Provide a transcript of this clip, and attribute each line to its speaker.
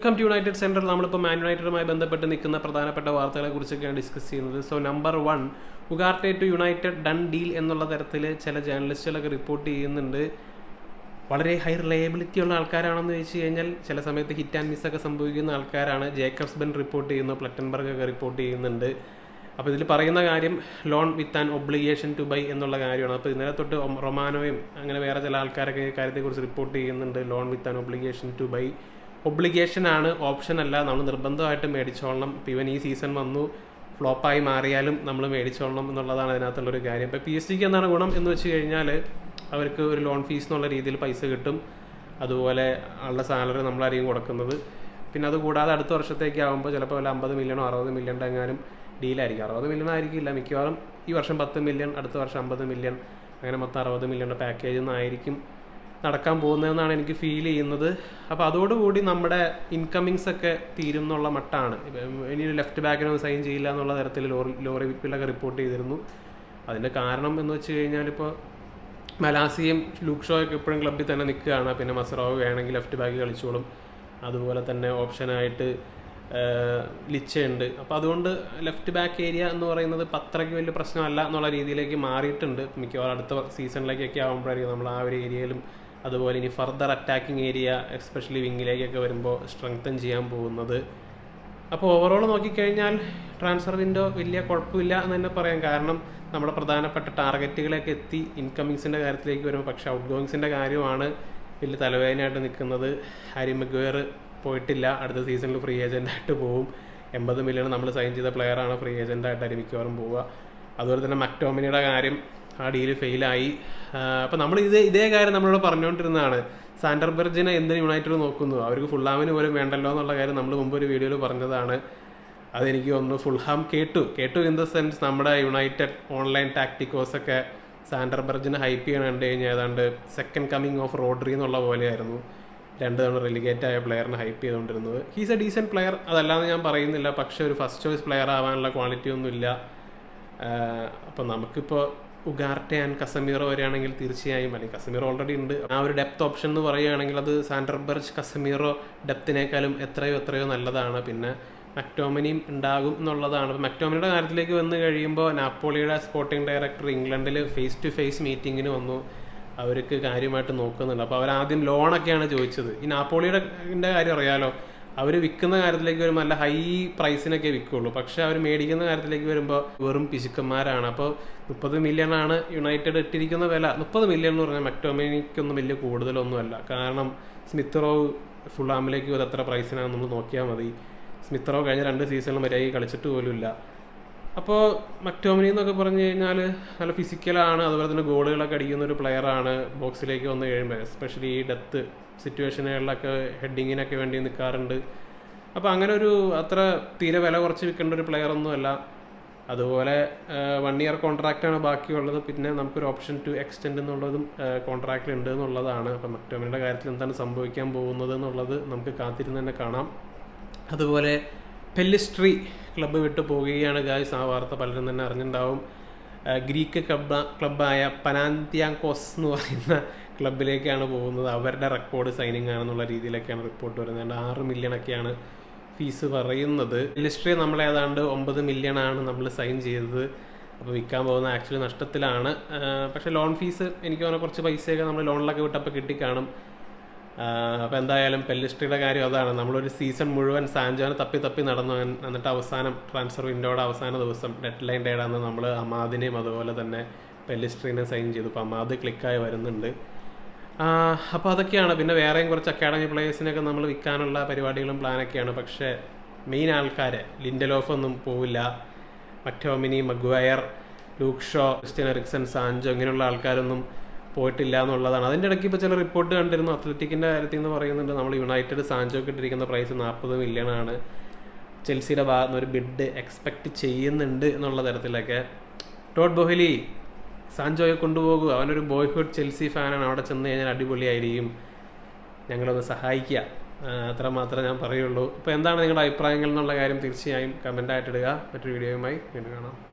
Speaker 1: Welcome to United സെന്ററിൽ നമ്മളിപ്പോൾ മാൻ യുണൈറ്റഡുമായി ബന്ധപ്പെട്ട് നിൽക്കുന്ന പ്രധാനപ്പെട്ട വാർത്തകളെ കുറിച്ചൊക്കെയാണ് ഡിസ്കസ് ചെയ്യുന്നത്. So number one Ugarte to United done deal എന്നുള്ള തരത്തിൽ ചില ജേർണലിസ്റ്റുകളൊക്കെ റിപ്പോർട്ട് ചെയ്യുന്നുണ്ട്. വളരെ ഹൈ റിലയബിലിറ്റി ഉള്ള ആൾക്കാരാണെന്ന് വെച്ച് കഴിഞ്ഞാൽ ചില സമയത്ത് ഹിറ്റ് ആൻഡ് മിസ് ഒക്കെ സംഭവിക്കുന്ന ആൾക്കാരാണ്. ജേക്കബ്സ് ബെൻ റിപ്പോർട്ട് ചെയ്യുന്നു പ്ലറ്റൻബർഗ് ഒക്കെ റിപ്പോർട്ട് ചെയ്യുന്നുണ്ട്. അപ്പോൾ ഇതിൽ പറയുന്ന കാര്യം loan with an obligation to buy എന്നുള്ള കാര്യമാണ്. അപ്പോൾ ഇന്നലെ തൊട്ട് റൊമാനോയും അങ്ങനെ വേറെ ചില ആൾക്കാരൊക്കെ കാര്യത്തെക്കുറിച്ച് റിപ്പോർട്ട് ചെയ്യുന്നുണ്ട്. Loan with an obligation to buy obligation ആണ് ഓപ്ഷൻ അല്ല. നമ്മൾ നിർബന്ധമായിട്ട് മേടിച്ചോളണം. ഇപ്പം ഇവൻ ഈ സീസൺ വന്നു ഫ്ലോപ്പായി മാറിയാലും നമ്മൾ മേടിച്ചോളണം എന്നുള്ളതാണ് അതിനകത്തുള്ളൊരു കാര്യം. ഇപ്പോൾ പി എസ് ജിക്ക് എന്താണ് ഗുണം എന്ന് വെച്ച് കഴിഞ്ഞാൽ അവർക്ക് ഒരു ലോൺ ഫീസ് എന്നുള്ള രീതിയിൽ പൈസ കിട്ടും. അതുപോലെ ഉള്ള സാലറി നമ്മളായിരിക്കും കൊടുക്കുന്നത്. പിന്നെ അത് കൂടാതെ അടുത്ത വർഷത്തേക്ക് ആകുമ്പോൾ ചിലപ്പോൾ വല്ല അമ്പത് മില്യണോ അറുപത് മില്യന്റെ എങ്ങാനും ഡീലായിരിക്കും അറുപത് മില്യൺ ആയിരിക്കില്ല മിക്കവാറും. ഈ വർഷം പത്ത് മില്യൺ അടുത്ത വർഷം അമ്പത് മില്യൺ അങ്ങനെ മൊത്തം അറുപത് മില്യന്റെ പാക്കേജ് നിന്നായിരിക്കും നടക്കാൻ പോകുന്നതെന്നാണ് എനിക്ക് ഫീൽ ചെയ്യുന്നത്. അപ്പോൾ അതോടുകൂടി നമ്മുടെ ഇൻകമ്മിങ്സ് ഒക്കെ തീരും എന്നുള്ള മട്ടാണ് ഇനി ലെഫ്റ്റ് ബാക്കിനൊന്നും സൈൻ ചെയ്യില്ല എന്നുള്ള തരത്തിൽ ലോറി ലോറി വിപ്പിലൊക്കെ റിപ്പോർട്ട് ചെയ്തിരുന്നു. അതിന്റെ കാരണം എന്ന് വെച്ച് കഴിഞ്ഞാൽ ഇപ്പോൾ മലാസിയും ലൂക്ക് ഷോയൊക്കെ എപ്പോഴും ക്ലബ്ബിൽ തന്നെ നിൽക്കുകയാണ്. പിന്നെ മസറാവ് വേണമെങ്കിൽ ലെഫ്റ്റ് ബാക്ക് കളിച്ചോളും. അതുപോലെ തന്നെ ഓപ്ഷനായിട്ട് ലിച്ചുണ്ട് അപ്പോൾ അതുകൊണ്ട് ലെഫ്റ്റ് ബാക്ക് ഏരിയ എന്ന് പറയുന്നത് പത്രയ്ക്ക് വലിയ പ്രശ്നമല്ല എന്നുള്ള രീതിയിലേക്ക് മാറിയിട്ടുണ്ട്. മിക്കവാറും അടുത്ത സീസണിലേക്കൊക്കെ ആകുമ്പോഴായിരിക്കും നമ്മൾ ആ ഒരു ഏരിയയിലും അതുപോലെ ഇനി ഫർദർ അറ്റാക്കിംഗ് ഏരിയ എസ്പെഷ്യലി വിങ്ങിലേക്കൊക്കെ വരുമ്പോൾ സ്ട്രെങ്തൻ ചെയ്യാൻ പോകുന്നത്. അപ്പോൾ ഓവറോൾ നോക്കിക്കഴിഞ്ഞാൽ ട്രാൻസ്ഫർ വിൻഡോ വലിയ കുഴപ്പമില്ല എന്ന് തന്നെ പറയാം. കാരണം നമ്മുടെ പ്രധാനപ്പെട്ട ടാർഗറ്റുകളൊക്കെ എത്തി ഇൻകമിങ്സിന്റെ കാര്യത്തിലേക്ക് വരുമ്പോൾ പക്ഷേ ഔട്ട് ഗോയിങ്സിന്റെ കാര്യമാണ് വലിയ തലവേദനയായിട്ട് നിൽക്കുന്നത്. ഹാരി മെഗ്വയർ പോയിട്ടില്ല. അടുത്ത സീസണിൽ ഫ്രീ ഏജന്റായിട്ട് പോവും. എൺപത് മില്യൺ നമ്മൾ സൈൻ ചെയ്ത പ്ലെയറാണ് ഫ്രീ ഏജന്റായിട്ടായിരിക്കും മിക്കവാറും പോവുക. അതുപോലെ തന്നെ മക്ടോമിനിയുടെ കാര്യം ആ ഡീൽ ഫെയിലായി അപ്പോൾ നമ്മൾ ഇതേ ഇതേ കാര്യം നമ്മളോട് പറഞ്ഞുകൊണ്ടിരുന്നതാണ്. സാൻഡർബർജിനെ എന്തിന് യുണൈറ്റഡ് നോക്കുന്നു? അവർക്ക് ഫുൾഹാമിന് പോലും വേണ്ടല്ലോ എന്നുള്ള കാര്യം നമ്മൾ മുമ്പ് ഒരു വീഡിയോയിൽ പറഞ്ഞതാണ്. അതെനിക്ക് ഒന്ന് ഫുൾഹാം കേട്ടു. കേട്ടു ഇൻ ദ സെൻസ് നമ്മുടെ യുണൈറ്റഡ് ഓൺലൈൻ ടാക്ടിക്കോസ് ഒക്കെ സാൻഡർബർജിനെ ഹൈപ്പ് ചെയ്യണം കണ്ടു കഴിഞ്ഞാൽ ഏതാണ്ട് സെക്കൻഡ് കമ്മിങ് ഓഫ് റോഡ്രി എന്നുള്ള പോലെയായിരുന്നു. രണ്ട് തവണ റെലിഗേറ്റ് ആയ പ്ലെയറിനെ ഹൈപ്പ് ചെയ്തുകൊണ്ടിരുന്നത്. ഹീസ് എ ഡീസെന്റ് പ്ലെയർ അതല്ലാതെ ഞാൻ പറയുന്നില്ല. പക്ഷേ ഒരു ഫസ്റ്റ് ചോയ്സ് പ്ലെയർ ആവാനുള്ള ക്വാളിറ്റി ഒന്നുമില്ല. അപ്പോൾ നമുക്കിപ്പോൾ ഉഗാർട്ടെ ആൻഡ് കസമീറോ വരികയാണെങ്കിൽ തീർച്ചയായും അല്ലെങ്കിൽ കസമീറോ ഓൾറെഡി ഉണ്ട്. ആ ഒരു ഡെപ്ത് ഓപ്ഷൻ എന്ന് പറയുകയാണെങ്കിൽ അത് സാൻഡർബർജ് കസമീറോ ഡെപ്തിനേക്കാളും എത്രയോ എത്രയോ നല്ലതാണ്. പിന്നെ മക്ടോമിനിയും ഉണ്ടാകും എന്നുള്ളതാണ്. അപ്പോൾ മക്ടോമിനിയുടെ കാര്യത്തിലേക്ക് വന്നു കഴിയുമ്പോൾ നാപ്പോളിയുടെ സ്പോർട്ടിംഗ് ഡയറക്ടർ ഇംഗ്ലണ്ടിൽ ഫേസ് ടു ഫേസ് മീറ്റിങ്ങിന് വന്നു. അവർക്ക് കാര്യമായിട്ട് നോക്കുന്നുണ്ട്. അപ്പോൾ അവരാദ്യം ലോണൊക്കെയാണ് ചോദിച്ചത്. ഈ നാപ്പോളിയുടെ കാര്യം അറിയാലോ? അവർ വിൽക്കുന്ന കാര്യത്തിലേക്ക് വരുമ്പോൾ നല്ല ഹൈ പ്രൈസിനൊക്കെ വിൽക്കുള്ളൂ. പക്ഷെ അവർ മേടിക്കുന്ന കാര്യത്തിലേക്ക് വരുമ്പോൾ വെറും പിശുക്കന്മാരാണ്. അപ്പോൾ മുപ്പത് മില്യൺ ആണ് യുണൈറ്റഡ് ഇട്ടിരിക്കുന്ന വില. മുപ്പത് മില്യൺ എന്ന് പറഞ്ഞാൽ മക്ടോമിനിക്കൊന്നും വലിയ കൂടുതലൊന്നുമല്ല. കാരണം സ്മിത്ത് റോവ് ഫുള്ളാമിലേക്ക് ഒരു അത്ര പ്രൈസിനാണ് നമ്മൾ നോക്കിയാൽ മതി. സ്മിത്ത് റോവ് കഴിഞ്ഞ രണ്ട് സീസണിൽ മര്യാദയ്ക്ക് കളിച്ചിട്ട് പോലുമില്ല. അപ്പോൾ മക്ടോമിനി എന്നൊക്കെ പറഞ്ഞു കഴിഞ്ഞാൽ നല്ല ഫിസിക്കലാണ് അതുപോലെ തന്നെ ഗോളുകളൊക്കെ അടിക്കുന്ന ഒരു പ്ലെയറാണ് ബോക്സിലേക്ക് വന്ന് കഴിയുമ്പോൾ എസ്പെഷ്യലി ഈ ഡെത്ത് സിറ്റുവേഷനുകളിലൊക്കെ ഹെഡിങ്ങിനൊക്കെ വേണ്ടി നിൽക്കാറുണ്ട് അപ്പോൾ അങ്ങനെ ഒരു അത്ര തീരെ വില കുറച്ച് വിൽക്കേണ്ട ഒരു പ്ലെയർ ഒന്നുമല്ല അതുപോലെ വൺ ഇയർ കോൺട്രാക്റ്റാണ് ബാക്കിയുള്ളത്. പിന്നെ നമുക്കൊരു ഓപ്ഷൻ ടു എക്സ്റ്റെൻഡ് എന്നുള്ളതും കോൺട്രാക്റ്റിൽ ഉണ്ട് എന്നുള്ളതാണ്. അപ്പം മക്ടോമിനിയുടെ കാര്യത്തിൽ എന്താണ് സംഭവിക്കാൻ പോകുന്നത് എന്നുള്ളത് നമുക്ക് കാത്തിരുന്ന് തന്നെ കാണാം. അതുപോലെ പെല്ലിസ്ട്രി ക്ലബ്ബ് വിട്ടു പോവുകയാണ് ഗായ്സ് ആ വാർത്ത പലരും തന്നെ അറിഞ്ഞിട്ടുണ്ടാവും. ഗ്രീക്ക് ക്ലബ്ബ ക്ലബ്ബായ പനാന്തിയാങ്കോസ് എന്ന് പറയുന്ന ക്ലബിലേക്കാണ് പോകുന്നത്. അവരുടെ റെക്കോർഡ് സൈനിങ് ആണെന്നുള്ള രീതിയിലൊക്കെയാണ് റിപ്പോർട്ട് വരുന്നത്. ആറ് മില്യൺ ഒക്കെയാണ് ഫീസ് പറയുന്നത്. പെല്ലിസ്ട്രി നമ്മൾ ഏതാണ്ട് ഒമ്പത് മില്യൺ ആണ് നമ്മൾ സൈൻ ചെയ്തത്. അപ്പോൾ വിൽക്കാൻ പോകുന്ന ആക്ച്വലി നഷ്ടത്തിലാണ്. പക്ഷേ ലോൺ ഫീസ് എനിക്ക് പറഞ്ഞാൽ കുറച്ച് പൈസയൊക്കെ നമ്മൾ ലോണിലൊക്കെ വിട്ടപ്പോൾ കിട്ടിക്കാണും. അപ്പോൾ എന്തായാലും പെല്ലിസ്ട്രിയുടെ കാര്യം അതാണ്. നമ്മളൊരു സീസൺ മുഴുവൻ സാൻജോനെ തപ്പി തപ്പി നടന്നു എന്നിട്ട് അവസാനം ട്രാൻസ്ഫർ വിൻഡോയുടെ അവസാന ദിവസം ഡെഡ് ലൈൻ ഡേടാന്ന് നമ്മൾ അമാദിനെയും അതുപോലെ തന്നെ പെല്ലിസ്ട്രീനെ സൈൻ ചെയ്തു. അപ്പോൾ അമാദ് ക്ലിക്കായി വരുന്നുണ്ട്. അപ്പോൾ അതൊക്കെയാണ്. പിന്നെ വേറെയും കുറച്ച് അക്കാഡമി പ്ലേയേഴ്സിനൊക്കെ നമ്മൾ വിൽക്കാനുള്ള പരിപാടികളും പ്ലാനൊക്കെയാണ് പക്ഷേ മെയിൻ ആൾക്കാരെ ലിൻഡലോഫ് ഒന്നും പോവില്ല. McTominay Maguire Luke Shaw Christian Eriksen Sancho ഇങ്ങനെയുള്ള ആൾക്കാരൊന്നും പോയിട്ടില്ല എന്നുള്ളതാണ്. അതിന്റെ ഇടയ്ക്ക് ഇപ്പോൾ ചില റിപ്പോർട്ട് കണ്ടിരുന്നു അത്ലറ്റിക്കിന്റെ കാര്യത്തിൽ നിന്ന് പറയുന്നുണ്ട്. നമ്മൾ യുണൈറ്റഡ് സാൻജോക്ക് ഇട്ടിരിക്കുന്ന പ്രൈസ് നാൽപ്പത് മില്യൺ ആണ്. ചെൽസിയുടെ ഭാഗത്ത് നിന്ന് ഒരു ബിഡ് എക്സ്പെക്റ്റ് ചെയ്യുന്നുണ്ട് എന്നുള്ള തരത്തിലൊക്കെ. ടോട്ട് ബൊഹലി സാഞ്ചോയെ കൊണ്ടുപോകൂ. അവനൊരു ബോയ്ഹുഡ് ചെൽസി ഫാനാണ്. അവിടെ ചെന്ന് കഴിഞ്ഞാൽ അടിപൊളിയായിരിക്കും. ഞങ്ങളൊന്ന് സഹായിക്കുക അത്ര മാത്രമേ ഞാൻ പറയുള്ളൂ. അപ്പോൾ എന്താണ് നിങ്ങളുടെ അഭിപ്രായങ്ങൾ എന്നുള്ള കാര്യം തീർച്ചയായും കമന്റായിട്ടിടുക മറ്റൊരു വീഡിയോയുമായി വീണ്ടും കാണാം.